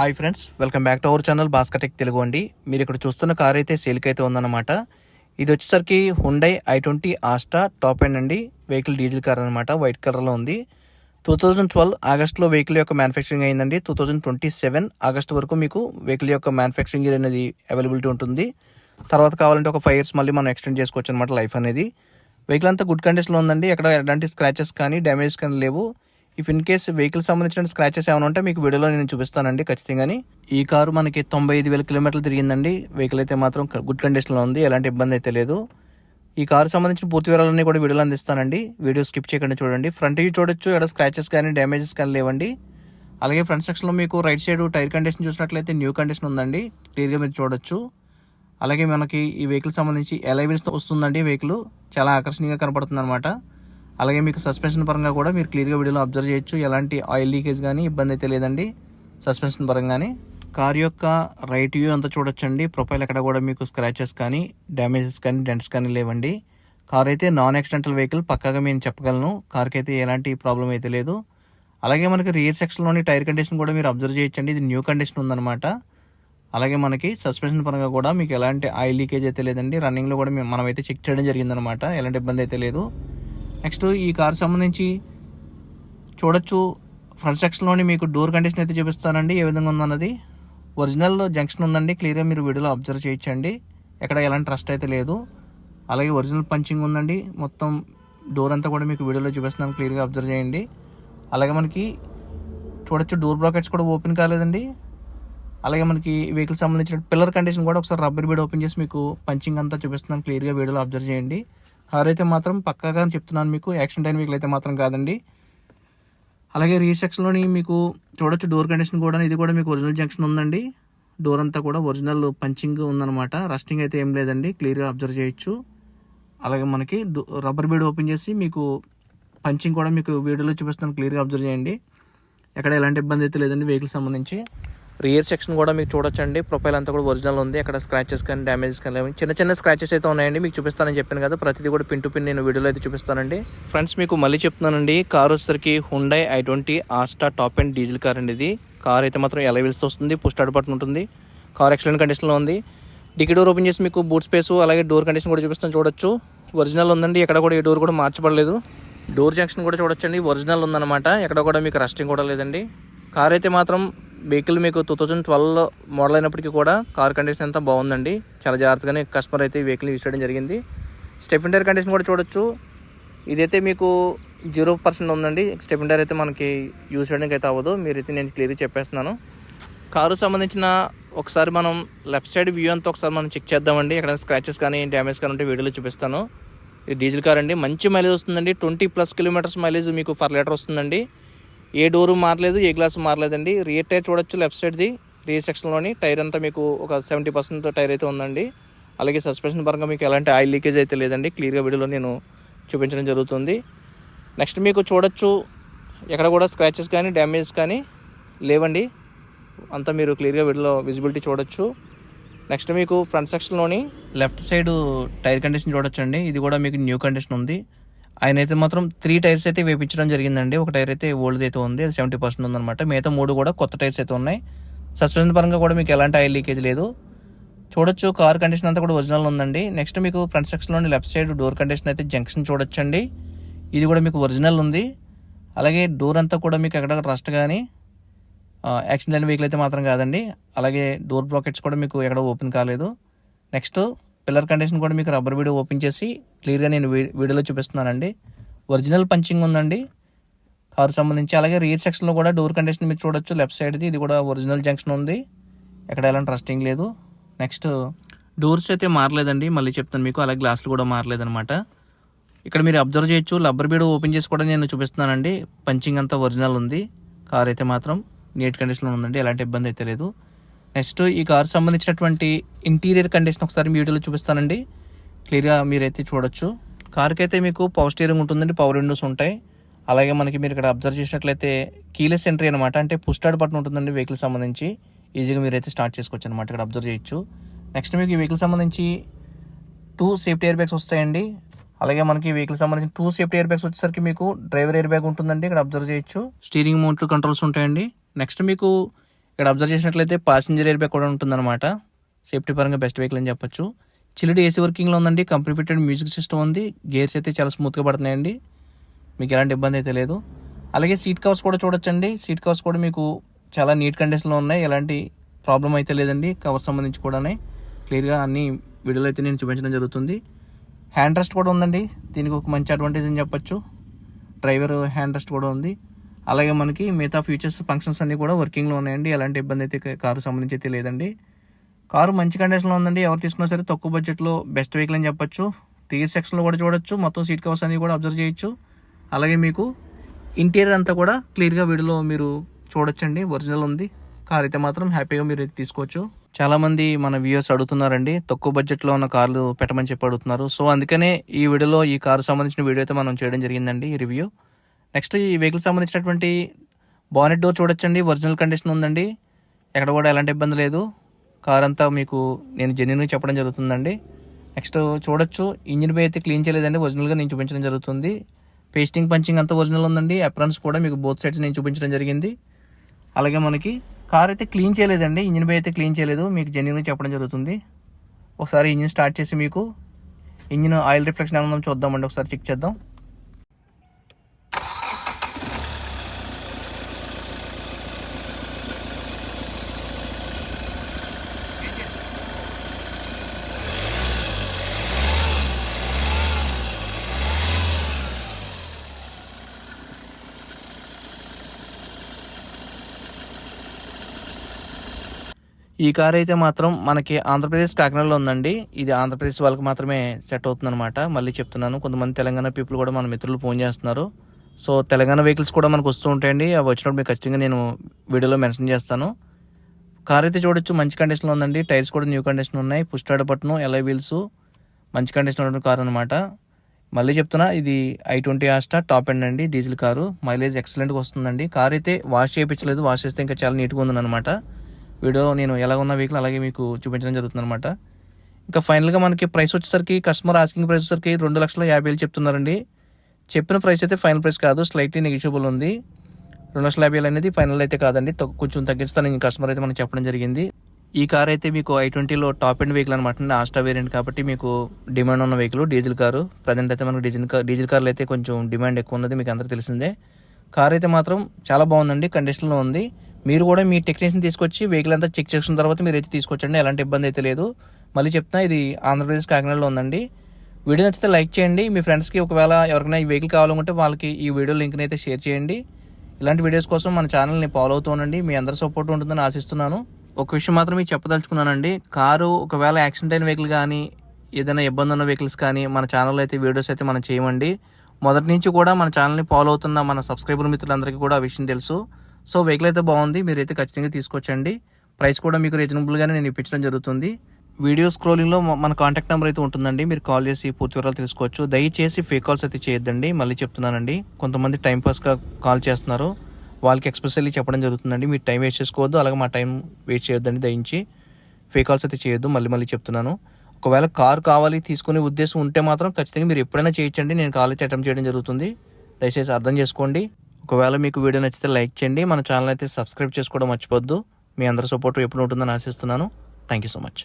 Hi friends welcome back to our channel Bhaskar tech Telugu అండి. మీరు ఇక్కడ చూస్తున్న కార్ అయితే సేల్కి అయితే ఉందన్నమాట. ఇది వచ్చేసరికి Hyundai I twenty Asta top end అండి. వెహికల్ డీజిల్ కార్ అనమాట వైట్ కలర్లో ఉంది. టూ థౌజండ్ ట్వెల్వ్ ఆగస్ట్లో వెహికల్ యొక్క మ్యానుఫ్యాక్చరింగ్ అయిందండి. Two thousand twenty seven August వరకు మీకు వెహికల్ యొక్క మ్యానుఫ్యాక్చరింగ్ ఇయర్ అనేది అవైలబిలిటీ ఉంటుంది. తర్వాత కావాలంటే ఒక ఫైవ్ ఇయర్స్ మళ్ళీ మనం ఎక్స్టెండ్ చేసుకోవచ్చు అనమాట లైఫ్ అనేది. వెహికల్ అంతా గుడ్ కండిషన్లో ఉందండి. ఎక్కడ ఎలాంటి స్క్రాచెస్ కానీ డ్యామేజ్ కానీ లేవు. ఇఫ్ ఇన్ కేస్ వెహికల్ సంబంధించిన స్క్రాచెస్ ఏమైనా ఉంటే మీకు వీడియోలో నేను చూపిస్తానండి ఖచ్చితంగా ఈ కారు మనకి తొంభై ఐదు వేల కిలోమీటర్లు తిరిగిందండి. వెహికల్ అయితే మాత్రం గుడ్ కండిషన్లో ఉంది. ఎలాంటి ఇబ్బంది అయితే లేదు. ఈ కారు సంబంధించిన పూర్తి వివరాలన్నీ కూడా వీడియోలో అందిస్తానండి. వీడియో స్కిప్ చేయకుండా చూడండి. ఫ్రంట్ వ్యూ చూడొచ్చు. ఎక్కడ స్క్రాచెస్ కానీ డ్యామేజెస్ కానీ లేవండి. అలాగే ఫ్రంట్ సెక్షన్లో మీకు రైట్ సైడ్ టైర్ కండిషన్ చూసినట్లయితే న్యూ కండిషన్ ఉందండి. క్లియర్గా మీరు చూడొచ్చు. అలాగే మనకి ఈ వెహికల్ సంబంధించి ఎలైవిల్స్ వస్తుందండి వెహికల్ చాలా ఆకర్షణీయంగా కనపడుతుంది అనమాట అలాగే మీకు సస్పెన్షన్ పరంగా కూడా మీరు క్లియర్గా వీడియోలో అబ్జర్వ్ చేయొచ్చు. ఎలాంటి ఆయిల్ లీకేజ్ కానీ ఇబ్బంది అయితే లేదండి. సస్పెన్షన్ పరంగానే కార్ యొక్క రైట్ వ్యూ అంతా చూడొచ్చండి. ప్రొఫైల్ ఎక్కడ కూడా మీకు స్క్రాచెస్ కానీ డ్యామేజెస్ కానీ డెంట్స్ కానీ లేవండి. కార్ అయితే నాన్ యాక్సిడెంటల్ వెహికల్ పక్కాగా నేను చెప్పగలను. కార్కి అయితే ఎలాంటి ప్రాబ్లం అయితే లేదు. అలాగే మనకి రియర్ సెక్షన్లోని టైర్ కండిషన్ కూడా మీరు అబ్జర్వ్ చేయొచ్చండి. ఇది న్యూ కండిషన్ ఉందన్నమాట. అలాగే మనకి సస్పెన్షన్ పరంగా కూడా మీకు ఎలాంటి ఆయిల్ లీకేజ్ అయితే లేదండి. రన్నింగ్లో కూడా మేము- మనమైతే చెక్ చేయడం జరిగిందనమాట ఎలాంటి ఇబ్బంది అయితే లేదు. నెక్స్ట్ ఈ కార్ సంబంధించి చూడొచ్చు. ఫ్రంట్ సెక్షన్లోని మీకు డోర్ కండిషన్ అయితే చూపిస్తానండి ఏ విధంగా ఉందన్నది. ఒరిజినల్ జంక్షన్ ఉందండి క్లియర్గా మీరు వీడియోలో అబ్జర్వ్ చేయొచ్చండి. ఎక్కడ ఎలాంటి ట్రస్ట్ అయితే లేదు. అలాగే ఒరిజినల్ పంచింగ్ ఉందండి మొత్తం డోర్ అంతా కూడా మీకు వీడియోలో చూపిస్తున్నాను క్లియర్గా అబ్జర్వ్ చేయండి. అలాగే మనకి చూడొచ్చు డోర్ బ్రాకెట్స్ కూడా ఓపెన్ కాలేదండి. అలాగే మనకి వెహికల్ సంబంధించిన పిల్లర్ కండిషన్ కూడా ఒకసారి రబ్బర్ బీడ్ ఓపెన్ చేసి మీకు పంచింగ్ అంతా చూపిస్తున్నాను క్లియర్గా వీడియోలో అబ్జర్వ్ చేయండి. కార్ అయితే మాత్రం పక్కాగా చెప్తున్నాను మీకు. యాక్సిడెంట్ అయిన వెహికల్ అయితే మాత్రం కాదండి. అలాగే రియర్ సెక్షన్లోని మీకు చూడొచ్చు డోర్ కండిషన్ కూడా ఇది కూడా మీకు ఒరిజినల్ జంక్షన్ ఉందండి. డోర్ అంతా కూడా ఒరిజినల్ పంచింగ్ ఉందన్నమాట. రస్టింగ్ అయితే ఏం లేదండి. క్లియర్గా అబ్జర్వ్ చేయొచ్చు. అలాగే మనకి రబ్బర్ బీడ్ ఓపెన్ చేసి మీకు పంచింగ్ కూడా మీకు వీడియోలో చూపిస్తాను. క్లియర్గా అబ్జర్వ్ చేయండి. ఎక్కడ ఎలాంటి ఇబ్బంది అయితే లేదండి. వెహికల్ సంబంధించి. రియర్ సెక్షన్ కూడా మీకు చూడొచ్చండి. ప్రొఫైల్ అంతా కూడా ఒరిజినల్ ఉంది. అక్కడ స్క్రాచెస్ కానీ డ్యామేజెస్ కానీ లేవు. చిన్న చిన్న స్క్రాచెస్ అయితే ఉన్నాయండి. మీకు చూపిస్తానని చెప్పాను కదా ప్రతిదీ కూడా పిన్ టు పిన్ నేను వీడియోలో అయితే చూపిస్తానండి. ఫ్రెండ్స్ మీకు మళ్ళీ చెప్తున్నానండి. కార్ వచ్చేసరికి Hyundai I twenty Asta top and diesel car అండి ఇది. కార్ అయితే మాత్రం ఎలా వీల్స్ వస్తుంది పుష్ స్టార్ట్ బటన్ ఉంటుంది. కార్ ఎక్సలెంట్ కండిషన్లో ఉంది. డిక్కీ డోర్ ఓపెన్ చేసి మీకు బూట్ స్పేస్ అలాగే డోర్ కండిషన్ కూడా చూపిస్తాను చూడొచ్చు. ఒరిజినల్ ఉందండి. ఎక్కడ కూడా ఈ డోర్ కూడా మార్చబడలేదు. డోర్ జంక్షన్ కూడా చూడొచ్చండి. ఒరిజినల్ ఉందన్నమాట. ఎక్కడ కూడా మీకు రస్టింగ్ కూడా లేదండి. కార్ అయితే మాత్రం వెహికల్ మీకు టూ థౌజండ్ ట్వెల్వ్లో మోడల్ అయినప్పటికీ కూడా కార్ కండిషన్ అంతా బాగుందండి. చాలా జాగ్రత్తగానే కస్టమర్ అయితే ఈ వెహికల్ యూస్ చేయడం జరిగింది. స్టెఫిన్ టైర్ కండిషన్ కూడా చూడొచ్చు. ఇదైతే మీకు జీరో పర్సెంట్ ఉందండి. స్టెఫిన్ టైర్ అయితే మనకి యూస్ చేయడానికి అయితే అవ్వదు. మీరైతే నేను క్లియర్గా చెప్పేస్తున్నాను. కారు సంబంధించిన ఒకసారి మనం లెఫ్ట్ సైడ్ వ్యూ అంతా ఒకసారి మనం చెక్ చేద్దామండి. ఎక్కడ స్క్రాచెస్ కానీ డ్యామేజ్ కానీ ఉంటే వీడియోలో చూపిస్తాను. ఇది డీజిల్ కార్ అండి. మంచి మైలేజ్ వస్తుందండి. ట్వంటీ ప్లస్ కిలోమీటర్స్ మైలేజ్ మీకు పర్ లీటర్ వస్తుందండి. ఏ డోరు మారలేదు ఏ గ్లాస్ మారలేదండి. రియర్ టైర్ చూడొచ్చు లెఫ్ట్ సైడ్ది రియర్ సెక్షన్లోని టైర్ అంతా మీకు ఒక సెవెంటీ పర్సెంట్ టైర్ అయితే ఉందండి. అలాగే సస్పెన్షన్ పరంగా మీకు ఎలాంటి ఆయిల్ లీకేజ్ అయితే లేదండి. క్లియర్గా వీడియోలో నేను చూపించడం జరుగుతుంది. నెక్స్ట్ మీకు చూడొచ్చు ఎక్కడ కూడా స్క్రాచెస్ కానీ డ్యామేజ్ కానీ లేవండి. అంతా మీరు క్లియర్గా వీడియోలో విజిబిలిటీ చూడొచ్చు. నెక్స్ట్ మీకు ఫ్రంట్ సెక్షన్లోని లెఫ్ట్ సైడ్ టైర్ కండిషన్ చూడొచ్చండి. ఇది కూడా మీకు న్యూ కండిషన్ ఉంది. ఆయన అయితే మాత్రం త్రీ టైర్స్ అయితే వేపించడం జరిగిందండి. ఒక టైర్ అయితే ఓల్డ్ అయితే ఉంది. అది సెవెంటీ పర్సెంట్ ఉందన్నమాట. మిగతా మూడు కూడా కొత్త టైర్స్ అయితే ఉన్నాయి. సస్పెన్షన్ పరంగా కూడా మీకు ఎలాంటి ఆయిల్ లీకేజ్ లేదు. చూడొచ్చు కార్ కండిషన్ అంతా కూడా ఒరిజినల్ ఉందండి. నెక్స్ట్ మీకు ఫ్రంట్ సెక్షన్లోని లెఫ్ట్ సైడ్ డోర్ కండిషన్ అయితే జంక్షన్ చూడొచ్చండి. ఇది కూడా మీకు ఒరిజినల్ ఉంది. అలాగే డోర్ అంతా కూడా మీకు ఎక్కడ రస్ట్ కానీ యాక్సిడెంట్ వెహికల్ అయితే మాత్రం కాదండి. అలాగే డోర్ బ్రాకెట్స్ కూడా మీకు ఎక్కడ ఓపెన్ కాలేదు. నెక్స్ట్ పిల్లర్ కండిషన్ కూడా మీకు రబ్బర్ వీడియో ఓపెన్ చేసి క్లియర్గా నేను వీ- వీడియోలో చూపిస్తున్నానండి. ఒరిజినల్ పంచింగ్ ఉందండి. కారు సంబంధించి అలాగే రియర్ సెక్షన్లో కూడా డోర్ కండిషన్ మీరు చూడొచ్చు. లెఫ్ట్ సైడ్ది ఇది కూడా ఒరిజినల్ జంక్షన్ ఉంది. ఎక్కడ ఎలాంటి రస్టింగ్ లేదు. నెక్స్ట్ డోర్స్ అయితే మారలేదండి. మళ్ళీ చెప్తాను మీకు. అలాగే గ్లాసులు కూడా మారలేదనమాట ఇక్కడ మీరు అబ్జర్వ్ చేయొచ్చు. రబ్బర్ బీడ్ ఓపెన్ చేసి కూడా నేను చూపిస్తున్నానండి. పంచింగ్ అంతా ఒరిజినల్ ఉంది. కార్ అయితే మాత్రం నీట్ కండిషన్లో ఉందండి. ఎలాంటి ఇబ్బంది అయితే లేదు. నెక్స్ట్ ఈ కారు సంబంధించినటువంటి ఇంటీరియర్ కండిషన్ ఒకసారి మీ వీడియోలో చూపిస్తానండి. క్లియర్గా మీరైతే చూడొచ్చు. కార్కి అయితే మీకు పవర్ స్టీరింగ్ ఉంటుందండి పవర్ విండోస్ ఉంటాయి. అలాగే మనకి మీరు ఇక్కడ అబ్జర్వ్ చేసినట్లయితే కీలెస్ ఎంట్రీ అనమాట అంటే పుస్టాడ్ బటన్ ఉంటుందండి వెహికల్ సంబంధించి. ఈజీగా మీరైతే స్టార్ట్ చేసుకోవచ్చు అనమాట ఇక్కడ అబ్జర్వ్ చేయొచ్చు. నెక్స్ట్ మీకు ఈ వెహికల్ సంబంధించి టూ సేఫ్టీ ఎయిర్ బ్యాగ్స్ వస్తాయండి. అలాగే మనకి వెహికల్ సంబంధించిన టూ సేఫ్టీ ఎయిర్ బ్యాగ్స్ వచ్చేసరికి మీకు డ్రైవర్ ఎయిర్ బ్యాగ్ ఉంటుందండి ఇక్కడ అబ్జర్వ్ చేయొచ్చు. స్టీరింగ్ మౌంట్ కంట్రోల్స్ ఉంటాయండి. నెక్స్ట్ మీకు ఇక్కడ అబ్జర్వ్ చేసినట్లయితే పాసింజర్ ఎయిర్ బ్యాగ్ కూడా ఉంటుందన్నమాట. సేఫ్టీ పరంగా బెస్ట్ వెహికల్ అని చెప్పొచ్చు. చిల్లుడి ఏసీ వర్కింగ్లో ఉందండి. కంపెనీ మ్యూజిక్ సిస్టమ్ ఉంది. గేర్స్ అయితే చాలా స్మూత్గా పడుతున్నాయండి. మీకు ఎలాంటి ఇబ్బంది అయితే లేదు. అలాగే సీట్ కవర్స్ కూడా చూడొచ్చండి. సీట్ కవర్స్ కూడా మీకు చాలా నీట్ కండిషన్లో ఉన్నాయి. ఎలాంటి ప్రాబ్లం అయితే లేదండి. కవర్ సంబంధించి కూడానే క్లియర్గా అన్ని వీడియోలో అయితే నేను చూపించడం జరుగుతుంది. హ్యాండ్ రెస్ట్ కూడా ఉందండి. దీనికి ఒక మంచి అడ్వాంటేజ్ అని చెప్పొచ్చు. డ్రైవర్ హ్యాండ్ రెస్ట్ కూడా ఉంది. అలాగే మనకి మిగతా ఫీచర్స్ ఫంక్షన్స్ అన్నీ కూడా వర్కింగ్లో ఉన్నాయండి. ఎలాంటి ఇబ్బంది అయితే కారు సంబంధించి అయితే లేదండి. కారు మంచి కండిషన్లో ఉందండి. ఎవరు తీసుకున్నా సరే తక్కువ బడ్జెట్లో బెస్ట్ వెహికల్ అని చెప్పొచ్చు. టీర్ సెక్షన్లో కూడా చూడొచ్చు. మొత్తం సీట్ కవర్స్ అన్ని కూడా అబ్జర్వ్ చేయొచ్చు. అలాగే మీకు ఇంటీరియర్ అంతా కూడా క్లియర్గా వీడియోలో మీరు చూడొచ్చండి. ఒరిజినల్ ఉంది. కార్ అయితే మాత్రం హ్యాపీగా మీరు అయితే తీసుకోవచ్చు. చాలామంది మన వ్యూయర్స్ అడుగుతున్నారండి తక్కువ బడ్జెట్లో ఉన్న కార్లు పెట్టమని చెప్పి అడుగుతున్నారు. సో అందుకనే ఈ వీడియోలో ఈ కారు సంబంధించిన వీడియో అయితే మనం చేయడం జరిగిందండి ఈ రివ్యూ నెక్స్ట్ ఈ వెహికల్ సంబంధించినటువంటి బానెట్ డోర్ చూడొచ్చండి. ఒరిజినల్ కండిషన్ ఉందండి. ఎక్కడ కూడా ఎలాంటి ఇబ్బంది లేదు. కార్ అంతా మీకు నేను జెన్యున్గా చెప్పడం జరుగుతుందండి. నెక్స్ట్ చూడొచ్చు. ఇంజిన్ బై అయితే క్లీన్ చేయలేదండి. ఒరిజినల్గా నేను చూపించడం జరుగుతుంది. పేస్టింగ్ పంచింగ్ అంతా ఒరిజినల్ ఉందండి. అప్రాన్స్ కూడా మీకు బోత్ సైడ్స్ నేను చూపించడం జరిగింది. అలాగే మనకి కార్ అయితే క్లీన్ చేయలేదండి. ఇంజిన్ బై అయితే క్లీన్ చేయలేదు. మీకు జెన్యున్గా చెప్పడం జరుగుతుంది. ఒకసారి ఇంజిన్ స్టార్ట్ చేసి మీకు. ఇంజిన్ ఆయిల్ రిఫ్లెక్షన్ ఏమన్నా చూద్దామండి. ఒకసారి చెక్ చేద్దాం. ఈ కార్ అయితే మాత్రం మనకి ఆంధ్రప్రదేశ్ కాకినాడలో ఉందండి. ఇది ఆంధ్రప్రదేశ్ వాళ్ళకి మాత్రమే సెట్ అవుతుంది అనమాట మళ్ళీ చెప్తున్నాను కొంతమంది తెలంగాణ పీపుల్ కూడా మన మిత్రులు ఫోన్ చేస్తున్నారు. సో తెలంగాణ వెహికల్స్ కూడా మనకు వస్తూ ఉంటాయండి. అవి వచ్చినప్పుడు మీకు ఖచ్చితంగా నేను వీడియోలో మెన్షన్ చేస్తాను. కార్ అయితే చూడొచ్చు మంచి కండిషన్లో ఉందండి. టైర్స్ కూడా న్యూ కండిషన్ ఉన్నాయి. పుష్టాడ పట్టును ఎల్ఐ వీల్స్ మంచి కండిషన్లో ఉన్న కార్ అనమాట మళ్ళీ చెప్తున్నా ఇది I twenty Asta top end అండి డీజిల్ కారు. మైలేజ్ ఎక్సలెంట్గా వస్తుందండి. కార్ అయితే వాష్ చేయించలేదు. వాష్ చేస్తే ఇంకా చాలా నీట్గా ఉందన్నమాట. వీడియో నేను ఎలా ఉన్న వెహికల్ అలాగే మీకు చూపించడం జరుగుతుంది అనమాట ఇంకా ఫైనల్గా మనకి ప్రైస్ వచ్చేసరికి కస్టమర్ ఆస్కింగ్ ప్రైస్ వచ్చేసరికి రెండు లక్షల యాభై వేలు చెప్తున్నారండి. చెప్పిన ప్రైస్ అయితే ఫైనల్ ప్రైస్ కాదు స్లైట్లీ నెగిషియబుల్ ఉంది. రెండు లక్షల యాభై వేలు అనేది ఫైనల్ అయితే కాదండి. కొంచెం తగ్గిస్తాను కస్టమర్ అయితే మనకు చెప్పడం జరిగింది. ఈ కార్ అయితే మీకు ఐ ట్వంటీలో టాప్ ఎండ్ వెహికల్ అనమాట ఆస్టా వేరియంట్ కాబట్టి మీకు డిమాండ్ ఉన్న వెహికల్ డీజిల్ కారు ప్రజెంట్ అయితే మనకు డీజిల్ కార్ డీజిల్ కార్లు అయితే కొంచెం డిమాండ్ ఎక్కువ ఉన్నది మీకు అందరికీ తెలిసిందే. కార్ అయితే మాత్రం చాలా బాగుందండి కండిషన్లో ఉంది. మీరు కూడా మీ టెక్నీషియన్ తీసుకొచ్చి వెహికల్ అంతా చెక్ చేసిన తర్వాత మీరు అయితే తీసుకొచ్చండి ఎలాంటి ఇబ్బంది అయితే లేదు. మళ్ళీ చెప్తున్నా ఇది ఆంధ్రప్రదేశ్ కాకినాడలో ఉందండి. వీడియో నచ్చితే లైక్ చేయండి. మీ ఫ్రెండ్స్కి ఒకవేళ ఎవరికైనా ఈ వెహికల్ కావాలనుకుంటే వాళ్ళకి ఈ వీడియో లింక్ని అయితే షేర్ చేయండి. ఇలాంటి వీడియోస్ కోసం మన ఛానల్ని ఫాలో అవుతూ ఉండండి. మీ అందరి సపోర్ట్ ఉంటుందని ఆశిస్తున్నాను. ఒక విషయం మాత్రం మీకు చెప్పదలుచుకున్నానండి. కారు ఒకవేళ యాక్సిడెంట్ అయిన వెహికల్ కానీ ఏదైనా ఇబ్బంది ఉన్న వెహికల్స్ కానీ మన ఛానల్లో అయితే వీడియోస్ అయితే మనం చేయమండి. మొదటి నుంచి కూడా మన ఛానల్ని ఫాలో అవుతున్న మన సబ్స్క్రైబర్ మిత్రులందరికీ కూడా ఆ విషయం తెలుసు. సో వెహికల్ అయితే బాగుంది. మీరైతే ఖచ్చితంగా తీసుకొచ్చండి. ప్రైస్ కూడా మీకు రీజనబుల్గానే నేను ఇప్పించడం జరుగుతుంది. వీడియో స్క్రోలింగ్లో మన కాంటాక్ట్ నెంబర్ అయితే ఉంటుందండి. మీరు కాల్ చేసి పూర్తి వివరాలు తెలుసుకోవచ్చు. దయచేసి ఫేక్ కాల్స్ అయితే చేయొద్దండి. మళ్ళీ చెప్తున్నానండి. కొంతమంది టైంపాస్గా కాల్ చేస్తున్నారు. వాళ్ళకి ఎక్స్పెషల్లీ చెప్పడం జరుగుతుందండి. మీరు టైం వేస్ట్ చేసుకోవద్దు. అలాగే మా టైం వేస్ట్ చేయొద్దండి దయించి. ఫేక్ కాల్స్ అయితే చేయొద్దు. మళ్ళీ మళ్ళీ చెప్తున్నాను. ఒకవేళ కార్ కావాలి తీసుకునే ఉద్దేశం ఉంటే మాత్రం ఖచ్చితంగా మీరు ఎప్పుడైనా చేయొచ్చండి. నేను కాల్ అయితే అటెంప్ట్ చేయడం జరుగుతుంది. దయచేసి అర్థం చేసుకోండి. ఒకవేళ మీకు వీడియో నచ్చితే లైక్ చేయండి. మన ఛానల్ అయితే సబ్స్క్రైబ్ చేసుకోవడం మర్చిపోద్దు. మీ అందరి సపోర్ట్ ఎప్పుడు ఉంటుందని ఆశిస్తున్నాను. Thank you so much